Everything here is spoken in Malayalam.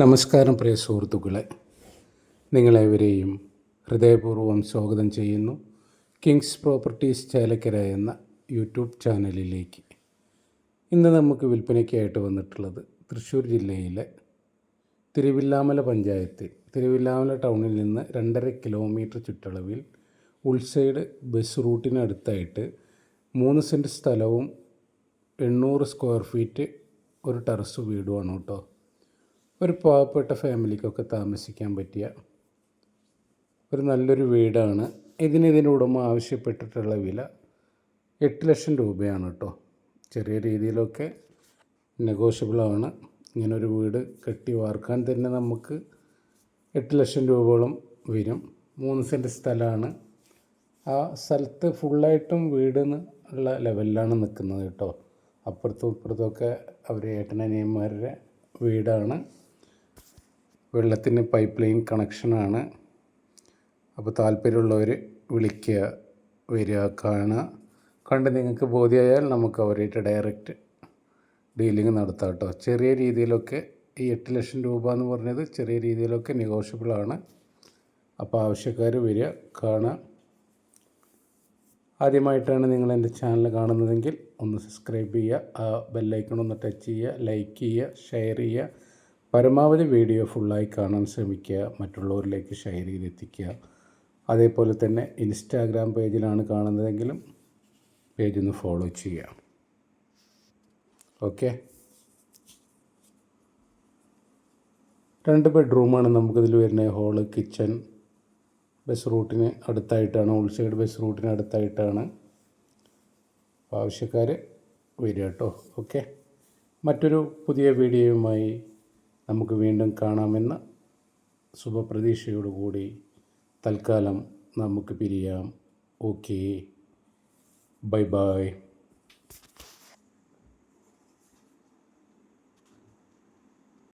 നമസ്കാരം പ്രിയ സുഹൃത്തുക്കളെ. നിങ്ങളെവരെയും ഹൃദയപൂർവം സ്വാഗതം ചെയ്യുന്നു. കിങ്സ് പ്രോപ്പർട്ടീസ് ചേലക്കര എന്ന യൂട്യൂബ് ചാനലിലേക്ക്. ഇന്ന് നമുക്ക് വിൽപ്പനയ്ക്കായിട്ട് വന്നിട്ടുള്ളത് തൃശ്ശൂർ ജില്ലയിലെ തിരുവില്ലാമല പഞ്ചായത്ത്. തിരുവില്ലാമല ടൗണിൽ നിന്ന് രണ്ടര കിലോമീറ്റർ ചുറ്റളവിൽ ഉൾസൈഡ് ബസ് റൂട്ടിനടുത്തായിട്ട് മൂന്ന് സെന്റ് സ്ഥലവും എണ്ണൂറ് സ്ക്വയർ ഫീറ്റ് ഒരു ടെറസ് വീടുമാണ് കേട്ടോ. ഒരു പാവപ്പെട്ട ഫാമിലിക്കൊക്കെ താമസിക്കാൻ പറ്റിയ ഒരു നല്ലൊരു വീടാണ്. ഇതിന് ഇതിന്റെ ഉടമ ആവശ്യപ്പെട്ടിട്ടുള്ള വില എട്ട് ലക്ഷം രൂപയാണ് കേട്ടോ. ചെറിയ രീതിയിലൊക്കെ നെഗോഷ്യബിളാണ് ഇങ്ങനൊരു വീട് കെട്ടി വാർക്കാൻ തന്നെ നമുക്ക് എട്ട് ലക്ഷം രൂപയോളം വരും. മൂന്ന് സെന്റ് സ്ഥലമാണ്. ആ സ്ഥലത്ത് ഫുള്ളായിട്ടും വീട് ഉള്ള ലെവലിലാണ് നിൽക്കുന്നത് കേട്ടോ. അപ്പുറത്തും ഇപ്പുറത്തുമൊക്കെ അവർ ഏട്ടനനിയന്മാരുടെ വീടാണ്. വെള്ളത്തിന് പൈപ്പ് ലൈൻ കണക്ഷനാണ് അപ്പോൾ താല്പര്യമുള്ളവർ വിളിക്കുക വരിക കാണുക. കണ്ട് നിങ്ങൾക്ക് ബോധ്യമായാൽ നമുക്ക് അവരായിട്ട് ഡയറക്റ്റ് ഡീലിംഗ് നടത്താം കേട്ടോ ചെറിയ രീതിയിലൊക്കെ ഈ എട്ട് ലക്ഷം രൂപ എന്ന് പറഞ്ഞത് ചെറിയ രീതിയിലൊക്കെ നെഗോഷ്യബിളാണ് അപ്പോൾ ആവശ്യക്കാർ വരിക കാണുക. ആദ്യമായിട്ടാണ് നിങ്ങൾ എന്റെ ചാനൽ കാണുന്നതെങ്കിൽ ഒന്ന് സബ്സ്ക്രൈബ് ചെയ്യുക. ആ ബെല്ലൈക്കൺ ഒന്ന് ടച്ച് ചെയ്യുക ലൈക്ക് ചെയ്യുക ഷെയർ ചെയ്യുക. പരമാവധി വീഡിയോ ഫുള്ളായി കാണാൻ ശ്രമിക്കുക മറ്റുള്ളവരിലേക്ക് ഷെയർ ചെയ്തെത്തിക്കുക അതേപോലെ തന്നെ ഇൻസ്റ്റാഗ്രാം പേജിലാണ് കാണുന്നതെങ്കിലും പേജ് ഒന്ന് ഫോളോ ചെയ്യുക. ഓക്കെ? രണ്ട് ബെഡ്റൂമാണ് നമുക്കിതിൽ വരുന്നത്. ഹോൾ കിച്ചൺ ബസ് റൂട്ടിന് അടുത്തായിട്ടാണ് ഉൾ സൈഡ് ബസ് റൂട്ടിന് അടുത്തായിട്ടാണ് ആവശ്യക്കാർ വരിക കേട്ടോ. ഓക്കെ? മറ്റൊരു പുതിയ വീഡിയോയുമായി നമുക്ക് വീണ്ടും കാണാമെന്ന ശുഭപ്രതീക്ഷയോടുകൂടി തൽക്കാലം നമുക്ക് പിരിയാം. ഓക്കേ. Bye bye.